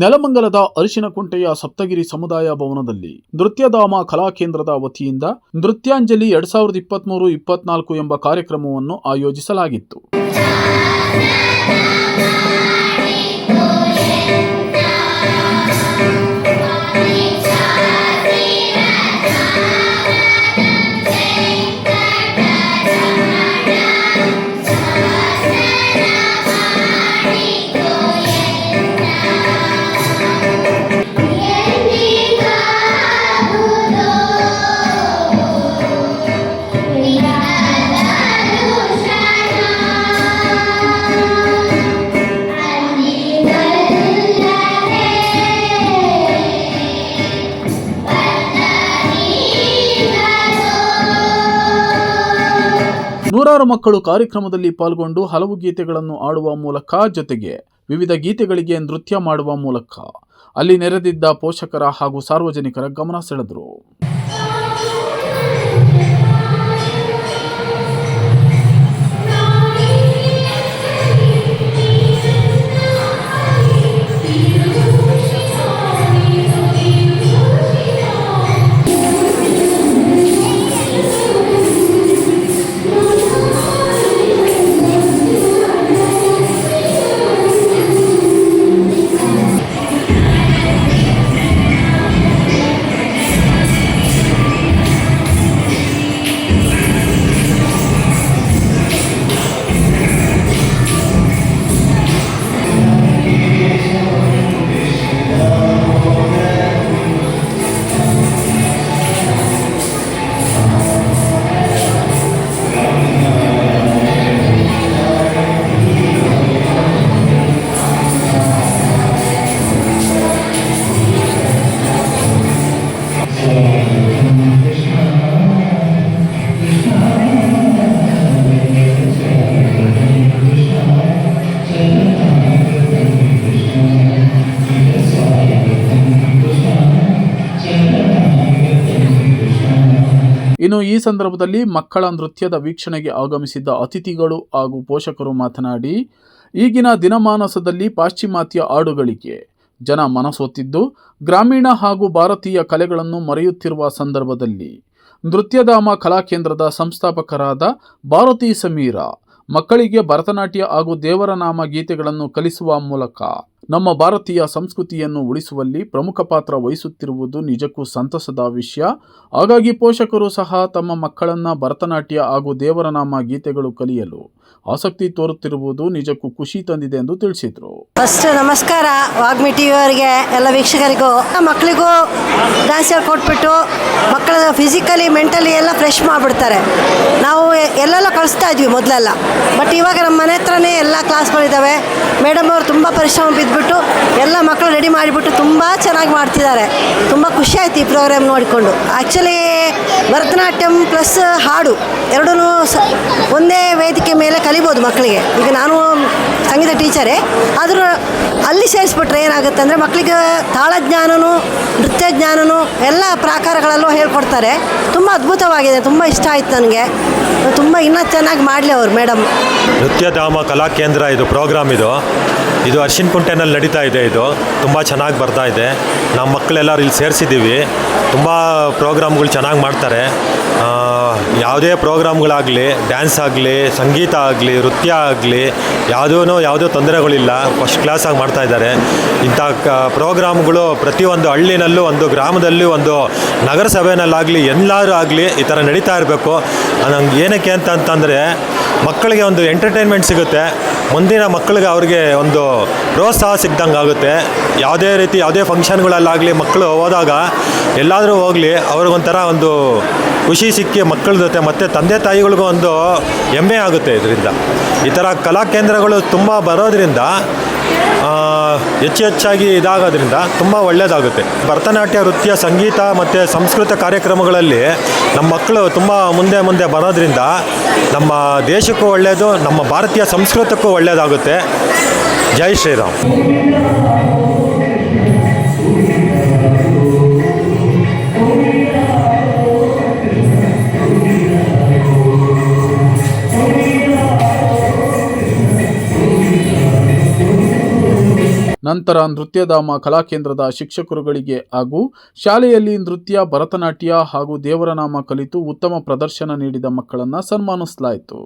ನೆಲಮಂಗಲದ ಅರಿಶಿನಕುಂಟೆಯ ಸಪ್ತಗಿರಿ ಸಮುದಾಯ ಭವನದಲ್ಲಿ ನೃತ್ಯಧಾಮ ಕಲಾ ಕೇಂದ್ರದ ವತಿಯಿಂದ ನೃತ್ಯಾಂಜಲಿ ಎರಡ್ ಸಾವಿರದ ಇಪ್ಪತ್ಮೂರು ಇಪ್ಪತ್ನಾಲ್ಕು ಎಂಬ ಕಾರ್ಯಕ್ರಮವನ್ನು ಆಯೋಜಿಸಲಾಗಿತ್ತು. ನೂರಾರು ಮಕ್ಕಳು ಕಾರ್ಯಕ್ರಮದಲ್ಲಿ ಪಾಲ್ಗೊಂಡು ಹಲವು ಗೀತೆಗಳನ್ನು ಆಡುವ ಮೂಲಕ ಜೊತೆಗೆ ವಿವಿಧ ಗೀತೆಗಳಿಗೆ ನೃತ್ಯ ಮಾಡುವ ಮೂಲಕ ಅಲ್ಲಿ ನೆರೆದಿದ್ದ ಪೋಷಕರ ಹಾಗೂ ಸಾರ್ವಜನಿಕರ ಗಮನ ಸೆಳೆದರು. ಇನ್ನು ಈ ಸಂದರ್ಭದಲ್ಲಿ ಮಕ್ಕಳ ನೃತ್ಯದ ವೀಕ್ಷಣೆಗೆ ಆಗಮಿಸಿದ್ದ ಅತಿಥಿಗಳು ಹಾಗೂ ಪೋಷಕರು ಮಾತನಾಡಿ, ಈಗಿನ ದಿನಮಾನಸದಲ್ಲಿ ಪಾಶ್ಚಿಮಾತ್ಯ ಹಾಡುಗಳಿಗೆ ಜನ ಮನಸೋತಿದ್ದು, ಗ್ರಾಮೀಣ ಹಾಗೂ ಭಾರತೀಯ ಕಲೆಗಳನ್ನು ಮರೆಯುತ್ತಿರುವ ಸಂದರ್ಭದಲ್ಲಿ ನೃತ್ಯಧಾಮ ಕಲಾಕೇಂದ್ರದ ಸಂಸ್ಥಾಪಕರಾದ ಭಾರತಿ ಸಮೀರ ಮಕ್ಕಳಿಗೆ ಭರತನಾಟ್ಯ ಹಾಗೂ ದೇವರನಾಮ ಗೀತೆಗಳನ್ನು ಕಲಿಸುವ ಮೂಲಕ ನಮ್ಮ ಭಾರತೀಯ ಸಂಸ್ಕೃತಿಯನ್ನು ಉಳಿಸುವಲ್ಲಿ ಪ್ರಮುಖ ಪಾತ್ರ ವಹಿಸುತ್ತಿರುವುದು ನಿಜಕ್ಕೂ ಸಂತಸದ ವಿಷಯ. ಹಾಗಾಗಿ ಪೋಷಕರು ಸಹ ತಮ್ಮ ಮಕ್ಕಳನ್ನ ಭರತನಾಟ್ಯ ಹಾಗೂ ದೇವರನಾಮ ಗೀತೆಗಳು ಕಲಿಯಲು ಆಸಕ್ತಿ ತೋರುತ್ತಿರುವುದು ನಿಜಕ್ಕೂ ಖುಷಿ ತಂದಿದೆ ಎಂದು ತಿಳಿಸಿದರು. ಫಸ್ಟ್ ನಮಸ್ಕಾರ. ವಾಗ್ಮಿ ಟಿ ಅವರಿಗೆ, ಎಲ್ಲ ವೀಕ್ಷಕರಿಗೂ. ಮಕ್ಕಳಿಗೂ ಡ್ಯಾನ್ಸ್ ಕೊಟ್ಬಿಟ್ಟು ಮಕ್ಕಳ ಫಿಸಿಕಲಿ ಮೆಂಟಲಿ ಎಲ್ಲ ಫ್ರೆಶ್ ಮಾಡಿಬಿಡ್ತಾರೆ. ನಾವು ಎಲ್ಲೆಲ್ಲ ಕಳಿಸ್ತಾ ಇದ್ವಿ ಮೊದಲೆಲ್ಲ. ಬಟ್ ಇವಾಗ ನಮ್ಮ ಮನೆ ಹತ್ರನೇ ಎಲ್ಲ ಕ್ಲಾಸ್ಗಳಿದ್ದಾವೆ ಮೇಡಮ್ ಅವರು ತುಂಬ ಪರಿಶ್ರಮ ಬಿದ್ದುಬಿಟ್ಟು ಎಲ್ಲ ಮಕ್ಕಳು ರೆಡಿ ಮಾಡಿಬಿಟ್ಟು ತುಂಬ ಚೆನ್ನಾಗಿ ಮಾಡ್ತಿದ್ದಾರೆ. ತುಂಬ ಖುಷಿ ಆಯ್ತು ಈ ಪ್ರೋಗ್ರಾಮ್ ನೋಡಿಕೊಂಡು. ಆ್ಯಕ್ಚುಲಿ ಭರತನಾಟ್ಯಂ ಪ್ಲಸ್ ಹಾಡು ಎರಡೂ ಸ ಒಂದೇ ವೇದಿಕೆ ಮೇಲೆ ಕಲಿಬೋದು ಮಕ್ಕಳಿಗೆ. ಈಗ ನಾನು ಸಂಗೀತ ಟೀಚರೇ ಆದರೂ ಅಲ್ಲಿ ಸೇರಿಸ್ಬಿಟ್ರೆ ಏನಾಗುತ್ತೆ ಅಂದರೆ ಮಕ್ಕಳಿಗೆ ತಾಳಜ್ಞಾನನೂ ನೃತ್ಯ ಜ್ಞಾನನು ಎಲ್ಲ ಪ್ರಾಕಾರಗಳಲ್ಲೂ ಹೇಳ್ಕೊಡ್ತಾರೆ. ತುಂಬ ಅದ್ಭುತವಾಗಿದೆ, ತುಂಬ ಇಷ್ಟ ಆಯ್ತು ನನಗೆ. ತುಂಬ ಇನ್ನೂ ಚೆನ್ನಾಗಿ ಮಾಡಲಿ ಅವರು ಮೇಡಮ್ ನೃತ್ಯಧಾಮ ಕಲಾ ಕೇಂದ್ರ ಇದು ಪ್ರೋಗ್ರಾಮ್ ಇದು. ಇದು ಅರ್ಶಿನ್ ಕುಂಟೆನಲ್ಲಿ ನಡೀತಾ ಇದೆ ಇದು. ತುಂಬ ಚೆನ್ನಾಗಿ ಬರ್ತಾ ಇದೆ. ನಮ್ಮ ಮಕ್ಕಳೆಲ್ಲರೂ ಇಲ್ಲಿ ಸೇರಿಸಿದ್ದೀವಿ. ತುಂಬ ಪ್ರೋಗ್ರಾಮ್ಗಳು ಚೆನ್ನಾಗಿ ಮಾಡ್ತಾರೆ. ಯಾವುದೇ ಪ್ರೋಗ್ರಾಮ್ಗಳಾಗಲಿ, ಡ್ಯಾನ್ಸ್ ಆಗಲಿ, ಸಂಗೀತ ಆಗಲಿ, ನೃತ್ಯ ಆಗಲಿ ಯಾವುದೂ ಯಾವುದೋ ತೊಂದರೆಗಳಿಲ್ಲ. ಫಸ್ಟ್ ಕ್ಲಾಸಾಗಿ ಮಾಡ್ತಾ ಇದ್ದಾರೆ. ಇಂಥ ಕ, ಪ್ರೋಗ್ರಾಮ್ಗಳು ಪ್ರತಿಯೊಂದು ಹಳ್ಳಿನಲ್ಲೂ ಒಂದು ಗ್ರಾಮದಲ್ಲಿ ಒಂದು ನಗರಸಭೆಯಲ್ಲಾಗಲಿ ಎಲ್ಲರೂ ಆಗಲಿ ಈ ಥರ ನಡೀತಾ ಇರಬೇಕು. ನಂಗೆ ಏನಕ್ಕೆ ಅಂತ ಅಂತಂದರೆ, ಮಕ್ಕಳಿಗೆ ಒಂದು ಎಂಟರ್ಟೈನ್ಮೆಂಟ್ ಸಿಗುತ್ತೆ. ಮುಂದಿನ ಮಕ್ಕಳಿಗೆ ಅವ್ರಿಗೆ ಒಂದು ಪ್ರೋತ್ಸಾಹ ಸಿಗ್ದಂಗೆ ಆಗುತ್ತೆ. ಯಾವುದೇ ರೀತಿ ಯಾವುದೇ ಫಂಕ್ಷನ್ಗಳಲ್ಲಾಗಲಿ ಮಕ್ಕಳು ಹೋದಾಗ ಎಲ್ಲಾದರೂ ಹೋಗಲಿ, ಅವ್ರಿಗೊಂಥರ ಒಂದು ಖುಷಿ ಸಿಕ್ಕಿ ಮಕ್ಕಳ ಜೊತೆ ಮತ್ತು ತಂದೆ ತಾಯಿಗಳಿಗೂ ಒಂದು ಹೆಮ್ಮೆ ಆಗುತ್ತೆ ಇದರಿಂದ. ಈ ಥರ ಕಲಾ ಕೇಂದ್ರಗಳು ತುಂಬ ಬರೋದ್ರಿಂದ ಹೆಚ್ಚು ಹೆಚ್ಚಾಗಿ ಇದಾಗೋದ್ರಿಂದ ತುಂಬ ಒಳ್ಳೆಯದಾಗುತ್ತೆ ಭರತನಾಟ್ಯ, ನೃತ್ಯ, ಸಂಗೀತ ಮತ್ತು ಸಂಸ್ಕೃತ ಕಾರ್ಯಕ್ರಮಗಳಲ್ಲಿ ನಮ್ಮ ಮಕ್ಕಳು ತುಂಬ ಮುಂದೆ ಮುಂದೆ ಬರೋದ್ರಿಂದ ನಮ್ಮ ದೇಶಕ್ಕೂ ಒಳ್ಳೆಯದು ನಮ್ಮ ಭಾರತೀಯ ಸಂಸ್ಕೃತಕ್ಕೂ ಒಳ್ಳೆಯದಾಗುತ್ತೆ ಜೈ ಶ್ರೀರಾಮ್. ನಂತರ ನೃತ್ಯಧಾಮ ಕಲಾಕೇಂದ್ರದ ಶಿಕ್ಷಕರುಗಳಿಗೆ ಹಾಗೂ ಶಾಲೆಯಲ್ಲಿ ನೃತ್ಯ, ಭರತನಾಟ್ಯ ಹಾಗೂ ದೇವರನಾಮ ಕಲಿತು ಉತ್ತಮ ಪ್ರದರ್ಶನ ನೀಡಿದ ಮಕ್ಕಳನ್ನು ಸನ್ಮಾನಿಸಲಾಯಿತು.